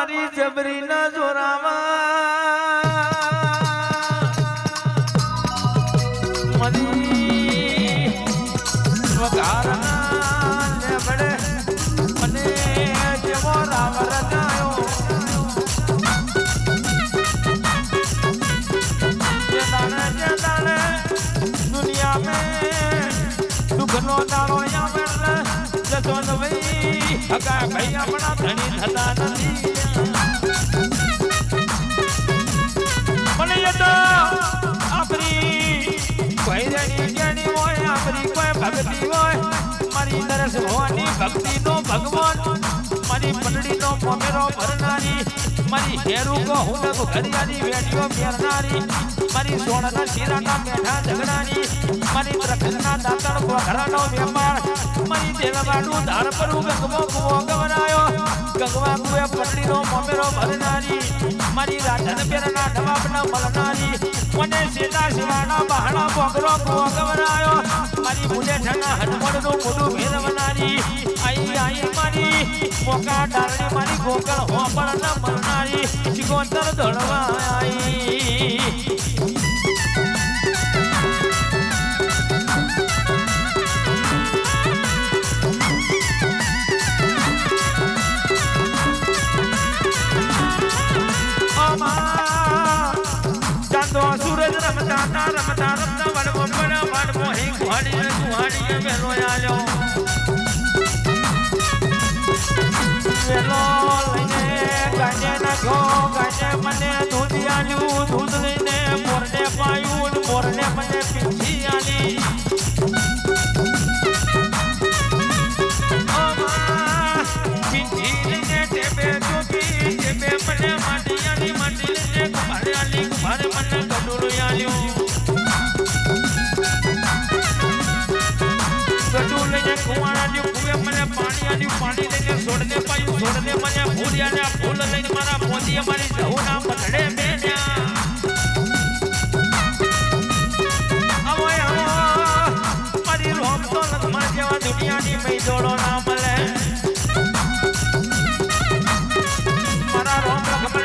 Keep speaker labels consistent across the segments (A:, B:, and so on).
A: મારી જબરી ના જોરામાં. મરી વઘારના લેબડે મને જેવો રામ રચાયો. દુનિયા મેં દુઃખનો દાડો ભાઈ આપણા ધણી થતા નથી. આપણી હોય, મારી નરસ ભવાની ભક્તિનો ભગવાન, મારી પંડળીનો પોમેરો ભરનારી, મારી હેરું કો હું તો ઘરિયારી વેડીઓ પહેરનારી, મારી સોનાના શીરાના મેઠા ઝઘડાની મારી પ્રખરના દાંતણ ઘરાનો વેપાર, મારી દેલવાડું ધાર પરું ગંગમો કુવો ગવરાયો, ગગવા કુએ પંડળીનો પોમેરો ભરનારી મારી રાજન પેરના નવાબના મળનારી સીધા શિવાના બહાણા બોગરો કુવો ગવરાયો મારી મુલેઠાના હનુમાનનું મોઢું ભેરવનારી. આઈ આઈ મારી મોકા ડારણી મારી ગોકળ હોપળ ન શિકોતર દોડવા આઈ રમતા રમતા રમતા વડવો પડ્યો વડવો હે ગુહાડી રે ગુહાડી વેલો આલ્યો વેલો લઈને ગાજે નાખ્યો ગાજે મને દૂધ આલ્યું દૂધ લઈને મોરને પાયું મોરને મને લઈને છોડને છોડ ને મને ભૂલ્યા ને ફૂલ લઈને મારા મોદીએ મારી જહુના પથડે બેન્યા જેવા દુનિયાની મેં જોડો ના મળે. મારા રોમ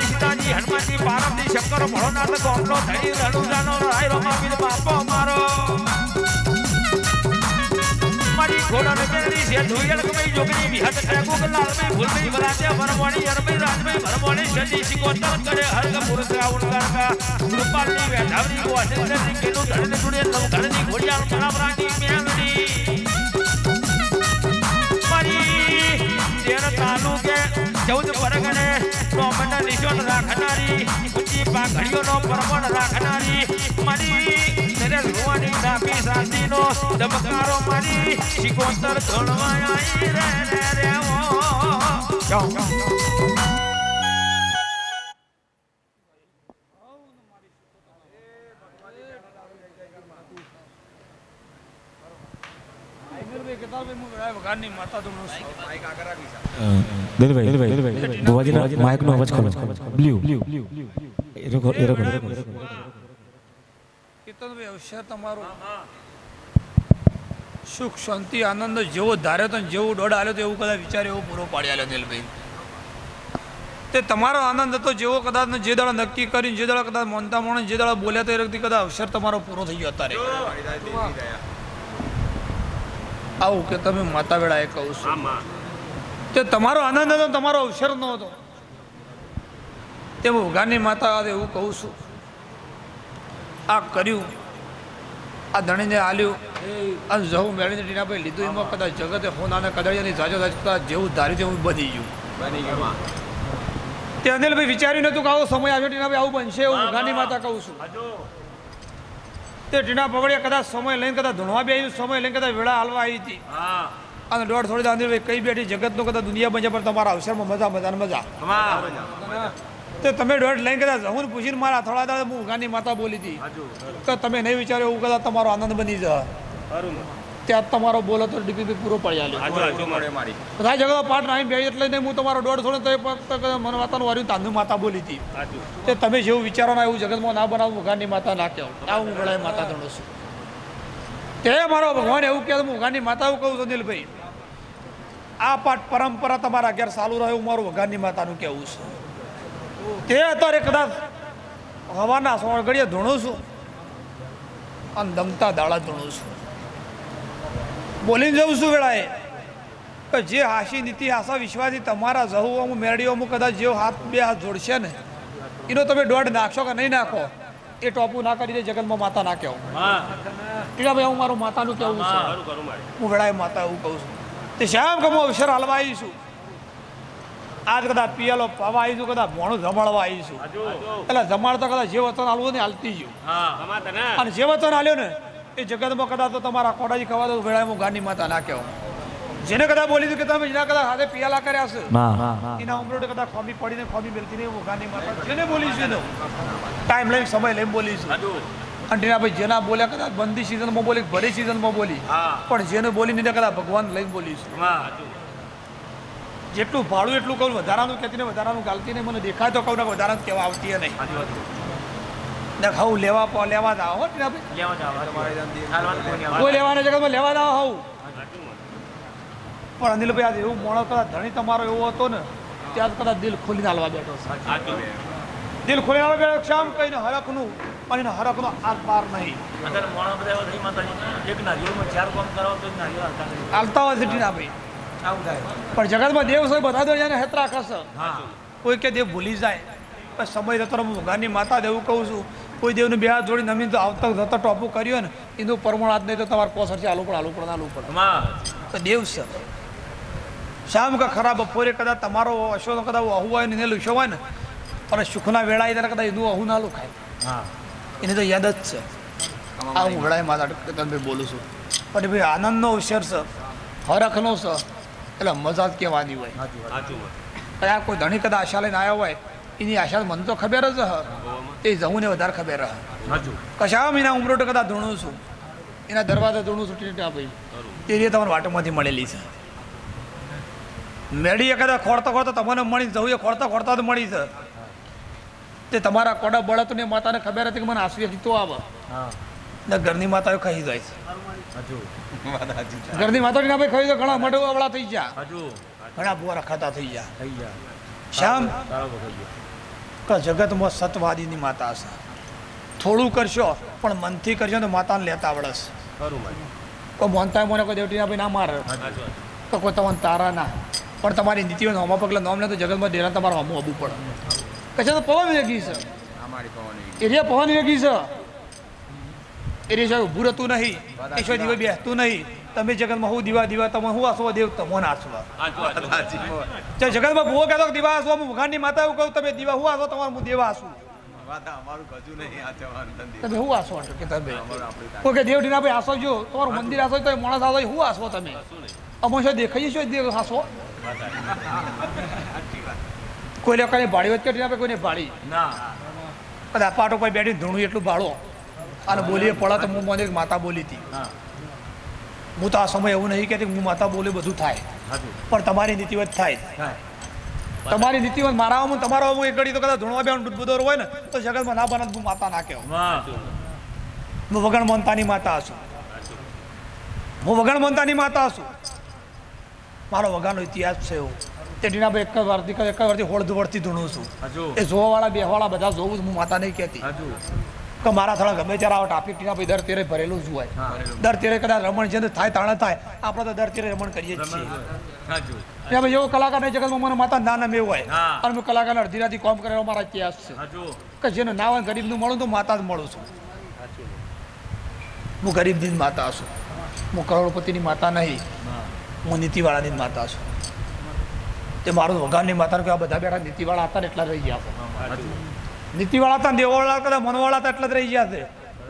A: સીતાજી હનુમાનજી, પાર્વતી, શંકર, ભોળોનાથ, ગોમલો, ધણી રણુજાનો રાય મામી બાપો મારી ઘોડાને મેળવી છે ધોયલ કમાઈ જોગની વિહત ટેગુ લાલ મે ભૂલમી વરાતે વરમોણી અરમી રાજમે ભરમોણી સદી સિકોતર કરે હરગ પુરુષ રાવણ કાકા કૃપાલની વેઢાવરી ગોઠેલી કેનું ધડને જુડે નવ ધડની ઘોડિયાળ મણાવરાની મેળવી. મારી તેર તાલુકે ચૌદ પરગણે ટોમના નિશોન રાખનારી. ઊંચી પાઘડીઓનો પરમણ રાખનારી. મારી તેને રૂવાની ડાબી સાંતીનો ધબકારો મારી શિકોતર ધોળવાઈ રે રે રે ઓ
B: દિલભાઈ દિલભાઈ ભુવાજીના માઇકનો અવાજ ખોલો. બ્લ્યુ એ રોકો એ રોકો.
C: કીર્તનભાઈ અવસર તમારો. સુખ શાંતિ આનંદ જેવો ધારે તો જેવું દોડ તો એવું કદાચ વિચાર એવો પૂરો પાડી આલ્યો નીલભાઈ. તે તમારો આનંદ હતો જેવો કદાચ જે દાડા નક્કી કરીને જે દાડા કદાચ મોનતા મોણે જે દાડા બોલ્યા તો એ વખતે કદાચ અવસર તમારો પૂરો થઈ ગયો અત્યારે. આવું કે તમે માતા વેળાએ કહું છું. તે તમારો આનંદ હતો તમારો અવસર નહોતો. હતો તે હું માતા એવું કહું છું. આ કર્યું. આ ધણીને હાલ્યું આ જવું મેળવીને ટીનાભાઈ લીધું. એમાં કદાચ જગતે હોનાને કદાળિયાની જાજો જાજ કદાચ જેવું ધારી તેવું બની ગયું. તે અનિલભાઈ વિચાર્યું નતું કે આવો સમય આવ્યો ટીનાભાઈ આવું બનશે એવું ગાની માતા કહું છું. તે ટીના પગડિયા કદાચ સમય લઈને કદાચ ધૂણવા બી આવ્યું સમય લઈને કદાચ વેળા હાલવા આવી હતી. અને દોઢ થોડી અનિલભાઈ કઈ બેઠી જગતનો કદાચ દુનિયા બન્યા પણ તમારા અવસરમાં મજા મજા. મજા તે તમે દોઢ લઈને કદાચ હું પૂછીને મારા થોડા દાડા હું ગાની માતા બોલી હતી. તો તમે નહીં વિચાર્યો એવું કદાચ તમારો આનંદ બની જાય. ત્યાં તમારો બોલો તો ડીપીપી પૂરો પડી બધા જગ્યા પાઠ નાઈ બે એટલે નહીં હું તમારો દોઢ થોડો તો મને માતાનું વાર્યું તાંદુ માતા બોલી હતી. તે તમે જેવું વિચારો ના એવું જગતમાં ના બનાવું ગાની માતા ના કહો આ હું ગળાય માતા ગણું છું. તે મારો ભગવાન એવું કહે હું ગાની માતા એવું કહું છું અનિલભાઈ. આ પાઠ પરંપરા તમારા ઘેર ચાલુ રહે એવું મારું વઘારની માતાનું કહેવું છે. તે અત્યારે કદાચ હવાના સોળ ઘડીએ ધૂણું છું અને દમતા દાડા ધૂણું છું. બોલીને જઉં છું વેળાએ કે જે હાસી નીતિ આશા વિશ્વાસી તમારા જહુઓમાં મેરડીઓમાં કદાચ જેવો હાથ બે હાથ જોડશે ને એનો તમે દોઢ નાખશો કે નહીં નાખો એ ટોપું ના કરી દે જગતમાં માતા ના કહેવું. ભાઈ હું મારું માતાનું કહેવું છું. હું વેળાએ માતા એવું કહું છું. તે શ્યામ કે હું અવસર હાલવા આવી છું? આજ કદાચ પિયાલો પાવા આવી છું કદાચ ભોણું જમાડવા આવી છું. એટલે જમાડતા કદાચ જે વતન હાલવું ને હાલતી ગયું અને જે વતન હાલ્યો ને એ જગતમાં કદાચ તો તમારા કોડાજી ખવા દો વેળાએ હું ગાંધી માતા ના કહેવું જેને કદાચ બોલી દીધું કે તમે જેના કદાચ હાથે પિયાલા કર્યા છે એના ઉમરોડે કદાચ ખોમી પડીને ખોમી મેળતી નહીં હું ગાંધી માતા. જેને બોલી છે ને ટાઈમ લઈને સમય લઈને બોલી છે. અને ટીનાભાઈ જેના બોલ્યા કદાચ બંદી સિઝનમાં બોલી ભરી સિઝનમાં બોલી. પણ જેને બોલી નહીં કદાચ ભગવાન લઈને બોલી છે. જેટલું ભાડું એટલું કહું વધારાનું કહેતી ને વધારાનું ગાલતી નહીં. મને દેખાય તો કહું ને વધારાનું કહેવા આવતી નહીં. ને હું લેવા પો લેવા દાવ આવો હો ટીનાભાઈ કોઈ લેવાના જગતમાં લેવા દાવ આવો પણ અનિલભાઈ આજે એવું મોણો કદાચ ધણી તમારો એવો હતો ને ત્યાં જ કદાચ દિલ ખોલીને હાલવા બેઠો છે. દિલ ખોલીને હાલવા બેઠો શામ કહીને હરખનું પણ એને હરખનો આર પાર નહીં. હાલતા હોય છે ટીનાભાઈ. પણ જગતમાં દેવ છે બધા દેવ એને હેતરા કરશે કોઈ કે દેવ ભૂલી જાય. પણ સમય જતો હું ભગવાનની માતા દેવું કહું છું. કોઈ દેવને બે હાથ જોડી નમીન તો આવતા જતા ટોપું કર્યું ને એનું પરમણ હાથ નહીં તો તમારે કોસર છે આલુપડ આલુપડ આલુપડ. તો દેવ છે. શામ કે ખરાબ બપોરે કદાચ તમારો અશ્વનો કદાચ અહુ હોય ને એને લૂછો હોય ને અને સુખના વેળા ત્યારે કદાચ એનું અહુ ના લુખાય. એને તો યાદ જ છે. આ હું વેળાએ માતા તમે બોલું છું. પણ ભાઈ આનંદનો અવસર છે હરખનો છે. એટલે મજા જ કહેવાની હોય. કયા કોઈ ધણી કદાચ આશા લઈને આવ્યા હોય એની આશા મને તો ખબર જ હ. એ જવું ને વધારે ખબર હ. કશા મહિના ઉમરોટ કદાચ ધૂણું છું. એના દરવાજા ધૂણું છું ટીટા ભાઈ એ રીતે તમારે વાટમાંથી મળેલી છે. મેળી કદાચ ખોડતો ખોડતો તમને મળી જવું એ ખોડતા ખોડતા જ મળી છે. તે તમારા કોડા બળતું ને માતાને ખબર હતી કે મને આંસુ તો આવે. ને ઘરની માતાઓ ખાઈ જાય છે. ઘરની માતાની ના ભાઈ ખાઈ જાય ઘણા મોઢું અવળા થઈ ગયા. ઘણા બુવા ખાતા થઈ ગયા. શ્યામ? કે જગતમાં સતવાદીની માતા છે. થોડું કરશો પણ મનથી કરશો તો માતાને લેતા આવડશ કોઈ મોનતા મોને કોઈ દેવટીના ભાઈ ના મારે. તો કોઈ તમને તારા ના. પણ તમારી નીતિઓ હોમા પગલા નોમ લે તો જગતમાં ડેરા તમારે હમું હબું પડે. કશે તો પવન વેગી છે. એરિયા પવન વેગી છે. એરિયા છે ઊભું રહેતું નહીં ઈશ્વર દીવા બેસતું નહીં. તમે જગતમાં હું દીવા દીવા તમે હું આસવા દેવ તમો નાસવા ચાલ જગતમાં ભૂવો કહેતો દીવા આસવા હું ભગવાનની માતા એવું કહું તમે દીવા હું આસો તમારું હું દેવા આસું. તમે હું આસો કે તમે? કોઈ કે ભાઈ આસો જો તમારું મંદિર આસો તો માણસ આસો હું આસો તમે? અમો છો દેખાઈ છો દેવ આસો કોઈ લોકોને ભાડી વચ્ચે ભાઈ કોઈને ભાડી? કદાચ પાટો પર બેઠી ધૂણું એટલું ભાડો. અને બોલીએ પડે તો હું મને માતા બોલી હતી. હું. તો આ સમય એવું નહીં કહેતી કે હું માતા બોલે બધું થાય. પણ તમારી નીતિવત થાય. તમારી નીતિવત મારા હું તમારો હું એક ઘડી તો કદાચ ધૂણવા બેન દૂધ બધો હોય ને તો જગતમાં ના બને હું માતા ના કહેવું હું વગણ મનતાની માતા છું. હું વગણ મનતાની માતા છું. મારો વગાનો ઇતિહાસ છે એવો. તે ડીનાભાઈ એક વારથી એક વારથી હોળ ધોળથી ધૂણું છું. એ જોવાવાળા બેવાળા બધા જોવું હું માતા નહીં કહેતી. કે મારા થોડા ગમે ત્યારે આવો ટ્રાફિક ટીના ભાઈ દર તેરે ભરેલું જ હોય. દર તેરે કદાચ રમણ છે થાય તાણે થાય આપણે તો દર તેરે રમણ કરીએ જ છીએ. ત્યાં એવો કલાકાર નહીં જગતમાં મને માતા ના નામ એવું હોય અને હું કલાકારને અડધી રાતી કોમ કરેલો મારા ઇતિહાસ છે. કે જેને ના હોય ગરીબનું મળું તો માતા જ મળું છું. હું ગરીબની જ માતા છું. હું કરોડપતિની માતા નહીં. હું. નીતિવાળાની જ માતા છું. તે મારું વઘાનની માતા કે આ બધા બેઠા નીતિવાળા હતા ને એટલા રહી ગયા. નીતિવાળા હતા દેવાવાળા કદાચ મનવાળા હતા એટલા જ રહી ગયા છે.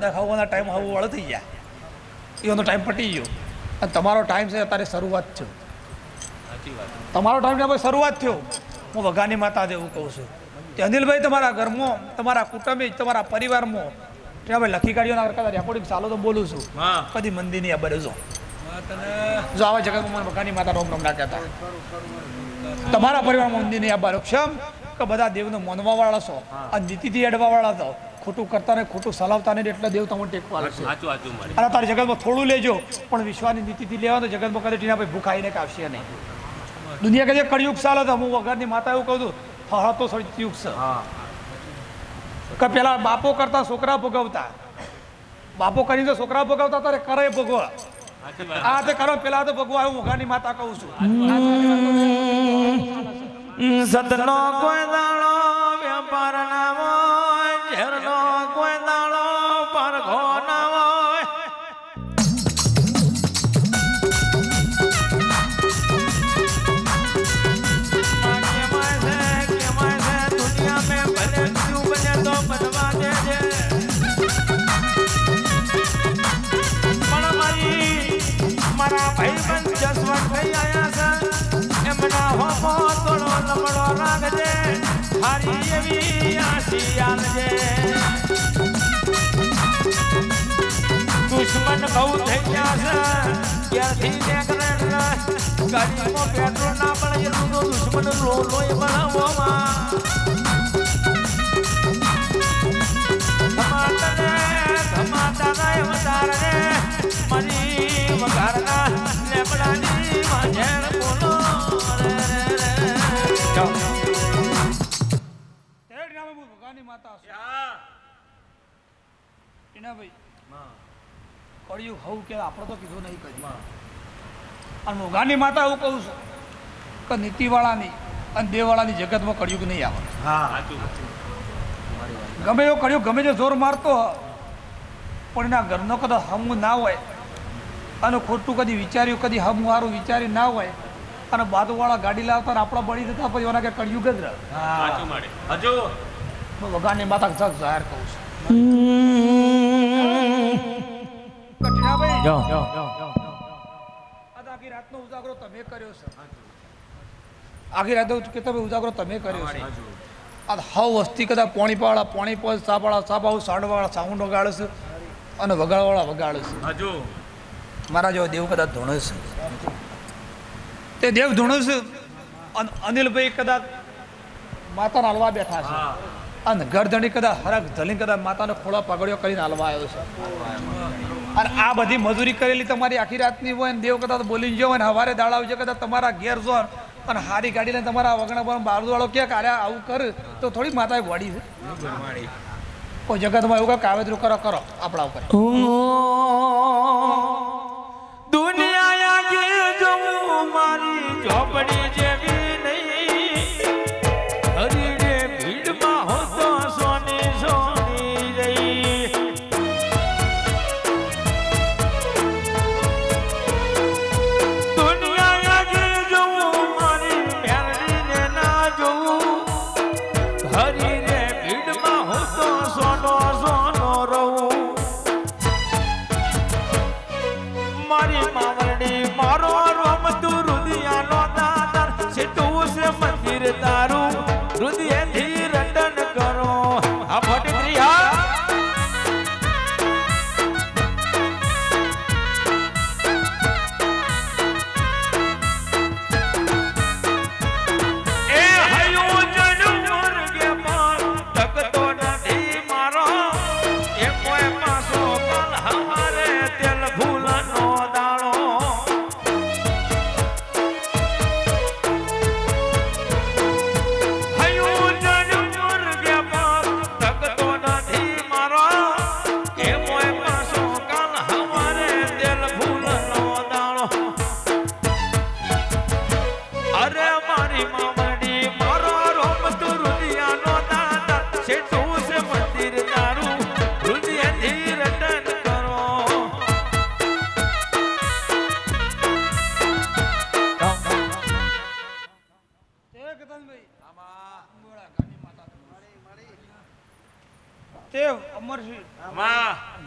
C: દેખાવવાના ટાઈમ હવે વાળો થઈ ગયા. એનો ટાઈમ પટી ગયો. અને તમારો ટાઈમ છે અત્યારે શરૂઆત થયો. તમારો ટાઈમ છે શરૂઆત થયો. હું વઘાની માતા એવું કહું છું. કે અનિલભાઈ તમારા ઘરમાં તમારા કુટુંબી તમારા પરિવારમાં ત્યાં ભાઈ લખી કાઢ્યો કદાચ રેકોર્ડિંગ ચાલો તો બોલું છું. કદી મંદિરની આ બરે જો. જો આવા જગતમાં મને વઘાની માતા રોમ રોમ ના કહેતા તમારા પરિવારમાં મંદિરની આ બારો ક્ષમ. કે બધા દેવને માનવા વાળા છો. અને નીતિથી એડવા વાળા છો. ખોટું કરતા ને ખોટું સલાવતા ને એટલે દેવ તમને ટેકવા લાગશે. અને તારે જગતમાં થોડું લેજો પણ વિશ્વાની નીતિથી લેવાનું જગતમાં કદાચ ટીના ભાઈ ભૂખાઈને કાપશે નહીં. દુનિયા કદાચ કળિયુગ ચાલે તો હું વગરની માતા એવું કહું છું ફળતો તો સળિયુગ છે. કે પેલા બાપો કરતા છોકરા ભોગવતા. બાપો કરીને તો છોકરા ભોગવતા તારે કરે ભોગવા. આ તે કરો પેલા તો ભોગવા હું મોઘાની માતા કહું છું.
A: સતનો કોઈ દાડો એવી આશી આલજે દુશ્મન બહુ થઈ બનાવવામાં
C: હું ભોગાની માતા છો ટીના ભાઈ કર્યું હવું કે આપણે તો કીધું નહીં કર્યું અને મોઘાની માતા એવું કહું છું કે નીતિવાળાની અને દેવાળાની જગતમાં કળિયુગ નહીં આવે. ગમે એવો કળિયુગ ગમે તે જોર મારતો પણ એના ઘરનો કદાચ હમ ના હોય અને ખોટું કદી વિચાર્યું કદી હમ હારું વિચાર્યું ના હોય અને બાજુવાળા ગાડી લાવતા આપણા બળી જતા પછી એના કે કળિયુગ જ રહે. હું. ભગવાનની માતા જગ જાહેર કહું છું ઉજાગરો તમે કર્યો છે આખી રાતનો કે તમે ઉજાગરો તમે કર્યો છે આ હાવ વસ્તી કદાચ પોણી પાવાળા પોણી પોળ સાપાળા સાપાવું સાડવાળા સાઉન્ડ વગાડે છે અને વગાડવાળા વગાડે છે મારા જેવો દેવ કદાચ ધૂણે છે તે દેવ ધૂણે છે અને અનિલભાઈ કદાચ માતાના હલવા બેઠા છે અને ગરધણી કદા હરક ધલી કદાચ માતાનો ખોળા પગડ્યો કરીને હાલવા આવ્યો છે. અને આ બધી મજૂરી કરેલી તમારી આખી રાતની હોય ને દેવ કદાચ બોલી ગયો અને હવારે દાળ આવજો કદાચ તમારા ઘેર જો અને હારી લઈને તમારા વગણા પર બારદવાળો કે કારે આવું કર, તો થોડી માતાએ વળી છે. કોઈ જગતમાં એવું કાંઈ કાવેતરું કરો કરો, આપણા ઉપર.
A: દુનિયા મારી ઝોપડી જેવી તે
C: અમરસિંહ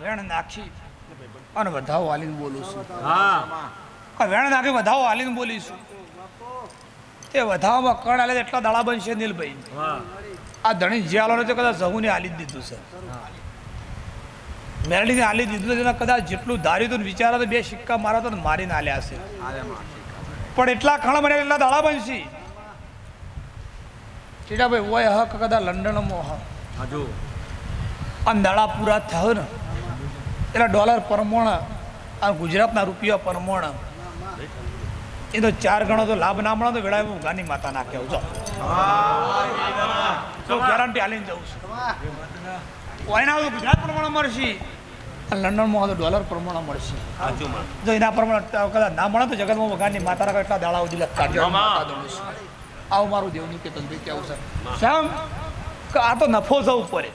C: વેણ નાખી. અને વધાવો હાલીને બોલું છું. હા. વેણ નાખી વધાવો હાલીને બોલીશું તે વધાવામાં કણ હાલે એટલા દાડા બનશે નીલભાઈ. આ ધણી જે હાલો તે કદાચ જહુને હાલી જ દીધું છે. મેરડીને હાલી દીધું છે એના કદાચ જેટલું ધાર્યું હતું વિચારા બે સિક્કા મારા તો મારીને હાલ્યા છે. પણ એટલા ખણ મને એટલા દાડા બનશે. ટીટાભાઈ ઓય હક કદાચ લંડનમાં હ અને દાડા પૂરા થયો ને એટલે ડોલર પરમોણ આ ગુજરાતના રૂપિયા પરમોણ. એ તો ચાર ગણો તો લાભ ના મળે તો વેળા હું ગાની માતા ના કહેવું જો. તો ગેરંટી હાલીને જવું છું. એના ગુજરાત પ્રમાણે મળશે. લંડનમાં તો ડોલર પ્રમાણે મળશે. જો એના પ્રમાણે કદાચ ના મળે તો જગતમાં ભગવાનની માતાના એટલા દાડા સુધી માતા છું. આવું મારું દેવનું કે તંત્રી કેવું છે? શ્યામ આ તો નફો જવું પડે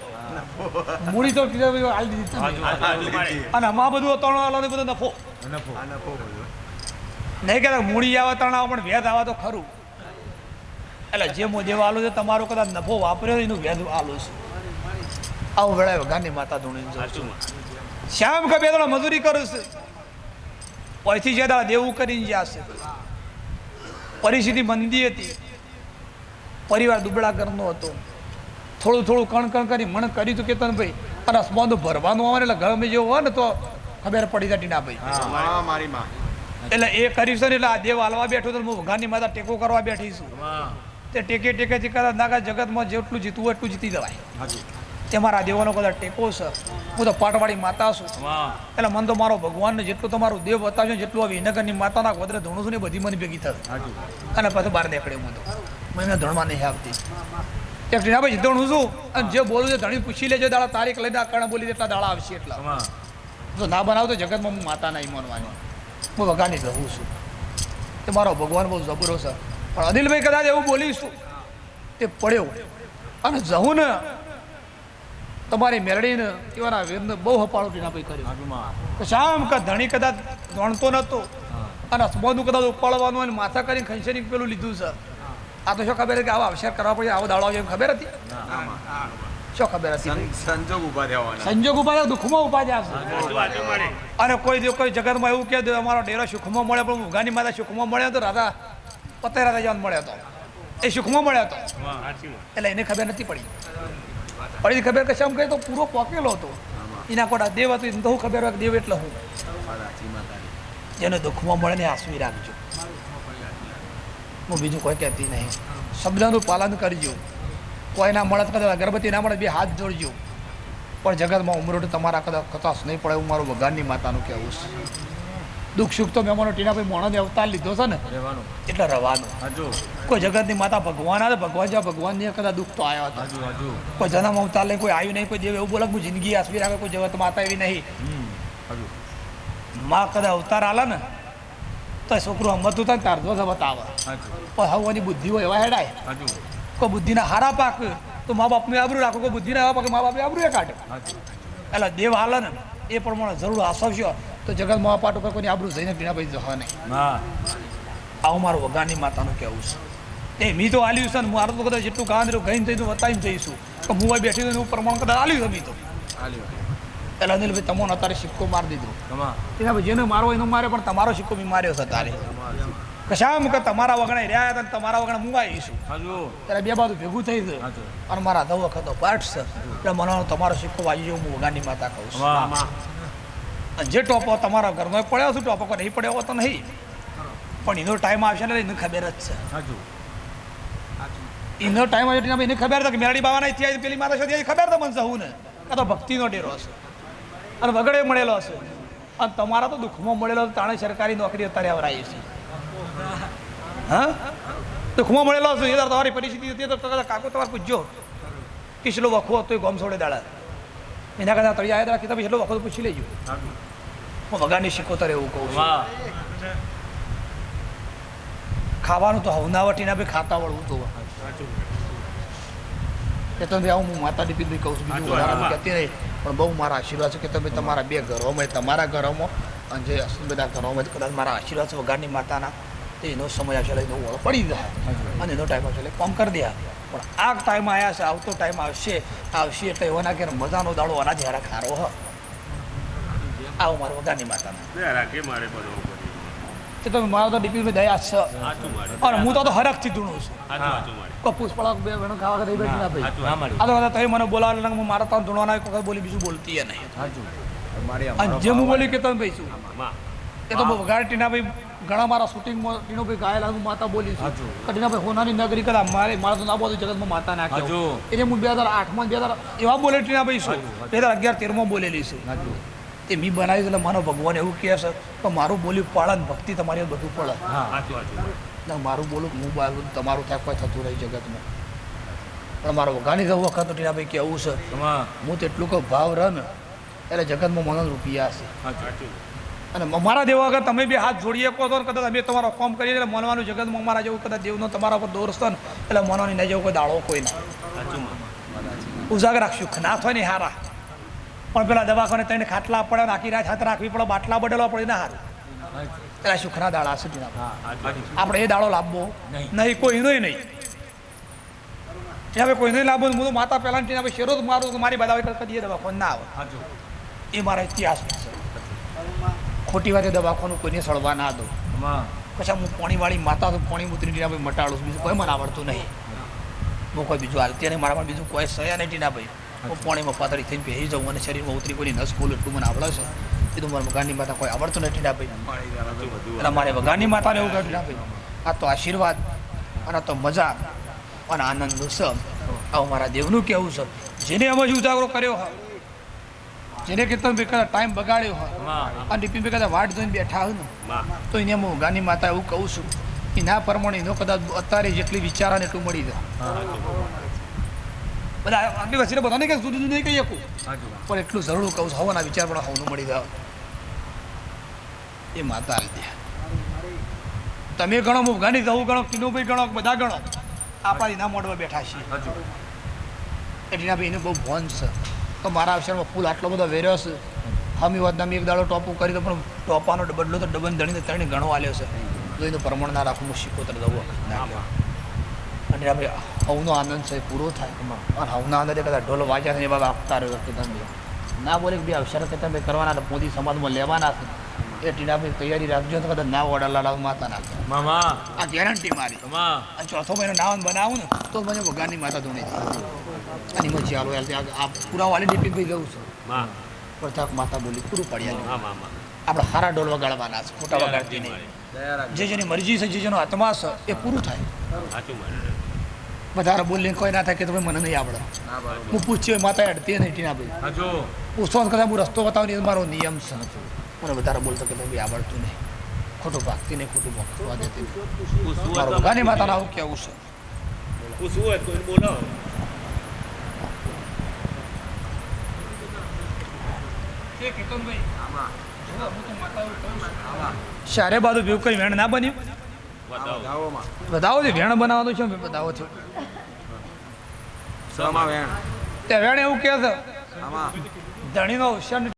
C: મૂડી તો કીધું હાલ દીધી. અને આમાં બધું ત્રણ વાળાને બધો નફો. નહીં કે મૂડી આવે ત્રણ આવે પણ વેદ આવે તો ખરું. એટલે જે મોજે આલો છે તમારો કદાચ નફો વાપર્યો એનું વેદ આલું છે. આવું વેળાએ ગાંધી માતા ધૂણી શ્યામ કે બે દાડા મજૂરી કરું છે? અહીંથી જે દાડા દેવું કરીને જશે પરિસ્થિતિ મંદી હતી. પરિવાર દુબળા ઘરનો હતો. થોડું થોડું કણ કણ કરી મણ કર્યું તું કેતનભાઈ અને અસમાનું ભરવાનું આવે એટલે ગમે જેવું હોય ને તો ખબર પડી જતી ના ભાઈ.
D: મારી માં.
C: એટલે એ કર્યું છે ને એટલે આ દેવ હાલવા બેઠો તો હું ભગવાનની માતા ટેકો કરવા બેઠી છું. તે ટેકે ટેકે થી કદાચ નાગા જગતમાં જેટલું જીતવું એટલું જીતી જવાય. તે મારા દેવાનો કદાચ ટેકો છે. હું તો પાટવાળી માતા છું. એટલે મને તો મારો ભગવાનને જેટલું તમારું દેવ બતાવ્યું જેટલું આ વિનગરની માતાના ગોદરે ધોણું છું ને બધી મને ભેગી થશે. અને પછી બહાર નીકળ્યું હું તો. મને ધણવા નહીં આવતી. એક ટીનાભાઈ ધણું છું. અને જે બોલું છે ધણી પૂછી લેજો દાડા. તારીખ લઈને આ કણ બોલી એટલા દાડા આવશે એટલા. જો ના બનાવ તો જગતમાં હું માતા નહીં માનવાની. હું વગાની રહું છું. તે મારો ભગવાન બહુ જબરો છે. પણ અનિલભાઈ કદાચ એવું બોલીશું. તે પડ્યો. અને જહું ને તમારી મેરડીને એવાના વીરને બહુ હપાળો ટીનાભાઈ કર્યો. તો શામ કે ધણી કદાચ ગણતો નહોતો અને અસમાનું કદાચ ઉપાડવાનું અને માથા કરીને ખંચેરી પેલું લીધું છે. આ તો શું ખબર કે આવા અવસર કરવા પડે આવો દાડો એમ ખબર હતી? શું ખબર હતી?
D: સંજોગ ઊભા રહેવાના
C: સંજોગ ઊભા થયા, દુઃખમાં ઊભા થયા અને કોઈ દેવ કોઈ જગતમાં એવું કહે દે અમારો ડેરો સુખમાં મળે પણ ઉઘાની માતા સુખમાં મળ્યો તો રાધા પતે રાધા જવાન મળ્યો હતો એ સુખમાં મળ્યો હતો એટલે એને ખબર નથી પડી. પડી ખબર કે આમ કહે તો પૂરો પોકેલો હતો. એના કોટા દેવ હતું એને તો હું ખબર હોય દેવ એટલે હું. જેને દુઃખમાં મળે ને આસવી રાખજો. હું બીજું કોઈ કહેતી નહીં. શબ્દનું પાલન કરજો. કોઈના મળત મળે કદાચ અગરબત્તી ના મળે બે હાથ જોડજો. પણ જગતમાં ઉમરોટ તમારા કદાચ કતાશ નહીં પડે એવું મારું ભગવાનની માતાનું કહેવું છે. દુઃખ સુખ તો મેં મારો ટીનાભાઈ મોણોને અવતાર લીધો છે ને? એટલે રવાનું કોઈ જગતની માતા ભગવાન આવે ભગવાન જ્યાં ભગવાનની કદાચ દુઃખ તો આવ્યો હતો. કોઈ જન્મ અવતાર લઈ કોઈ આવ્યું નહીં કોઈ દેવ એવું બોલે હું જિંદગી આસવી રાખે કોઈ જગત માતા એવી નહીં.
D: હજુ.
C: માં કદાચ અવતાર આલે ને તો છોકરો હમતું થાય તાર જો બતાવે પણ હવાની બુદ્ધિ હોય એવા હેડાય. કોઈ બુદ્ધિના હારા પાક તો મા બાપને આબરું રાખો. કોઈ બુદ્ધિના એવા પાક મા બાપે આબરું એ કાઢે. એટલે દેવ હાલ ને એ પ્રમાણે જરૂર આસવશો તો જગત મહાપાટ ઉપર કોઈની આબરું જઈને પીણા પછી જવા નહીં. આવું મારું વગાની માતાનું કહેવું છે. એ મી તો આલ્યું છે ને હું મારું તો કદાચ જેટલું રહ્યું ગઈને તો બતાવીને જઈશું. કે હું બેઠી દઉં એનું પ્રમાણ કદાચ આલ્યું છે મી તો.
D: હાલ્યો
C: એટલે અનિલભાઈ તમને અત્યારે સિક્કો મારી દીધો. એના ભાઈ જેને મારો એનો મારે પણ તમારો સિક્કો મેં માર્યો છે તારે. કશામ કે તમારા વગણે રહ્યા હતા તમારા વગણે હું આવીશું
D: હજુ
C: ત્યારે બે બાજુ ભેગું થઈ છે.
D: હજુ
C: અને મારા દવ વખત પાઠ છે. એટલે મને તમારો સિક્કો વાજી જવું હું વગાની માતા કહું છું. અને જે ટોપો તમારા ઘરનો પડ્યો છે ટોપો કોઈ નહીં પડ્યો તો નહીં. પણ એનો ટાઈમ આવશે ને એને ખબર જ છે.
D: હજુ
C: એનો ટાઈમ આવ્યો એટલે એને ખબર છે કે મેરડી બાવાના ઇતિહાસ પેલી માતા છે એ ખબર તો મને જવું ને કાં તો ભક્તિનો ડેરો હશે અને વગડે મળેલો હશે. અને તમારા તો દુઃખમાં મળેલો તાણે સરકારી નોકરી અત્યારે આવરાય છે. હા? દુઃખમાં મળેલો હશે એ તમારી પરિસ્થિતિ હતી તો કાકો તમારે પૂછજો. કેટલો વખો હતો એ ગોમ છોડે દાડા. એના કરતાં તળિયા આવ્યા કે તમે એટલો વખો તો પૂછી લેજો. હું વગાડની શીખોતર એવું કહું છું. ખાવાનું તો હવનાવટીના બી ખાતા વળવું તો કે તમે આવું હું માતા દીપીભાઈ કહું છું બીજું વધારે હું. કહેતી નહીં પણ બહુ મારા આશીર્વાદ છે કે તમે તમારા બે ઘરોમાં તમારા ઘરોમાં અને જે બધા ઘરોમાં કદાચ મારા આશીર્વાદ છે વગાડની માતાના તો એનો સમય આવશે એટલે એનો પડી જાય. અને એનો ટાઈમ આવશે એટલે કોમ કરી દે. પણ આ ટાઈમ આવ્યા છે આવતો ટાઈમ આવશે આવશે એટલે એવાના કે મજાનો દાડો આના જ્યારે ખારો હ. આવો મારો વઘારની માતાના. કે તમે મારા તો ડીપી દયા છે. અને હું તો હરખથી ધૂણું છું. પુષ્પળા બે ખાવા કે બેઠી ના ભાઈ. આ તો બધા તમે મને બોલાવે એટલે હું મારા ત્રણ ધૂણવાના એક વખત બોલી બીજું બોલતી નહીં. જે હું બોલી કે તમે ભાઈ શું? એ તો વગાડ ટીનાભાઈ ઘણા મારા શૂટિંગમાં ટીનોભાઈ ગાયેલા હું માતા બોલી છું.
D: હાજુ.
C: કે ટીનાભાઈ હોનાની નગરી કદા મારે મારે તો ના બોલું જગતમાં માતા
D: હાજુ.
C: એટલે હું બે હજાર આઠમાં બે હજાર એવા બોલે ટીનાભાઈ છું બે હજાર અગિયાર તેરમાં બોલેલી છું. તે મી બનાવ્યું એટલે મારો ભગવાન એવું કહે છે કે મારું બોલ્યું પાળન ભક્તિ તમારી બધું પડે. ના મારું બોલું હું બોલું તમારું ત્યાં કોઈ થતું રહી જગતમાં. પણ મારો વઘાણી જવું વખત તો ટીનાભાઈ કેવું છે. હું. તેટલું કહું ભાવ રહે ને એટલે જગતમાં મને રૂપિયા હશે. અને અમારા દેવા વગર તમે બી હાથ જોડીએ કહો છો કદાચ અમે તમારો કોમ કરીએ એટલે મનવાનું જગતમાં અમારા જેવું કદાચ દેવનો તમારા પર દોર છે ને એટલે મનવાની નહીં જેવું કોઈ દાડો કોઈ ના. ઉજાગર રાખશું. ના થાય ને હારા. પણ પેલા દવાખાને તઈને ખાટલા પડે આખી રાત હાથ રાખવી પડે બાટલા બદલવા પડે ને હારું. પેલા સુખના દાડા સુધીના. આપણે એ દાડો લાવવો નહીં. કોઈનો નહીં હવે કોઈ નહીં લાવવો હું તો માતા પહેલાં ટીના ભાઈ શેરો મારું તો મારી બધા કદી એ દવાખાનું ના આવે. એ મારા ઇતિહાસ છે. ખોટી વાતે દવાખાનું કોઈને સળવા ના દો પછી હું પોણીવાળી માતા તો પોણી મૂતરી ટીના ભાઈ મટાડું છું. બીજું કોઈ મને આવડતું નહીં. હું કોઈ બીજું હાલ ત્યારે પણ બીજું કોઈ સયા નહીં ટીના ભાઈ. હું પોણીમાં પાતળી થઈને પહેરી જાઉં અને શરીરમાં ઉતરી કોઈની નસ ખોલું એટલું મને આવડે છે. એ મારે મારા માતા કોઈ આવડતું નથી ભાઈ અને મારે વગાની માતાને એવું કહ્યું ભાઈ આ તો આશીર્વાદ અને તો મજા અને આનંદ ઉત્સવ. આવું મારા દેવનું કહેવું છે. જેને અમે જ ઉજાગરો કર્યો હોય જેને કીર્તન બી કદાચ ટાઈમ બગાડ્યો હોય અને ડીપી કદાચ વાટ જોઈને બેઠા હોય ને તો એને હું ગાની માતા એવું કહું છું કે ના પ્રમાણે એનો કદાચ અત્યારે જેટલી વિચારાને તું એટલું મળી જાય. બધા આટલી વચ્ચે બધાને કંઈ જુદું જુદું કહી શકું. પણ એટલું જરૂર કહું છું હવાના વિચાર પણ હવનું મળી ગયો એ માતા આવી દે તમે ગણો હું ગણી જવું ગણો કિનુભાઈ ગણો બધા ગણો. આપણા એના મોડમાં બેઠા છીએ. એટલે ભાઈ એનું બહુ ભોન છે. તો મારા અક્ષરમાં ફૂલ આટલો બધો વેર્યો છે. હમી વાત એક દાડો ટોપું કરી તો પણ ટોપાનો બદલો તો ડબન ધણીને ત્રણે ગણો આલ્યો છે. તો એનું પ્રમાણ ના રાખવું હું શીખોતર દઉં. અને હવનો આનંદ છે પૂરો થાય અને હવના આનંદ કદાચ ઢોલ વાગ્યા છે એ બાબા આપતા રહ્યો કે ના બોલે બી અવસર કે તમે કરવાના મોદી સમાજમાં લેવાના છે એ ટીનાભાઈ તૈયારી રાખજો તો કદાચ ના ઓર્ડર લાવ માતા ના
A: મામા.
C: આ ગેરંટી મારી. અને ચોથો મહિનો નાવન બનાવું ને તો મને ભગવાનની માતા ધોની અને એમાં ચાલો આ પૂરા વાલી ડીપી ભાઈ ગયું છે. પ્રતાપ માતા બોલી પૂરું પડ્યા આપણે હારા ડોલ વગાડવાના છે ખોટા વગાડતી નહીં. જે જેની મરજી છે જે જેનો આત્મા છે એ પૂરું થાય.
A: સાચું
C: વધારે બોલીને કોઈ ના થાય કે તમે મને નહીં આવડે. હું પૂછ્યો માતા અડતી નહીં ટીના ભાઈ
A: સાચું
C: પૂછતો કદાચ હું રસ્તો બતાવું નહીં મારો નિયમ છે મને વધારે બોલતો કે ભાઈ આવડતું નહીં. ખોટું ભાગતી નહીં ખોટું ભાગતું દેતી. મારો ભગાની માતાને આવું કેવું છે?
A: પૂછવું હોય કોઈ બોલો
C: ચારે બાજુ બીવું કઈ વેણ ના બન્યું?
A: બતાવો
C: છે વેણ બનાવવાનું છે બતાવો છો
D: સમા વેણ.
C: તે વેણ એવું કે છે
D: આમાં
C: ધણીનો હોશિયાર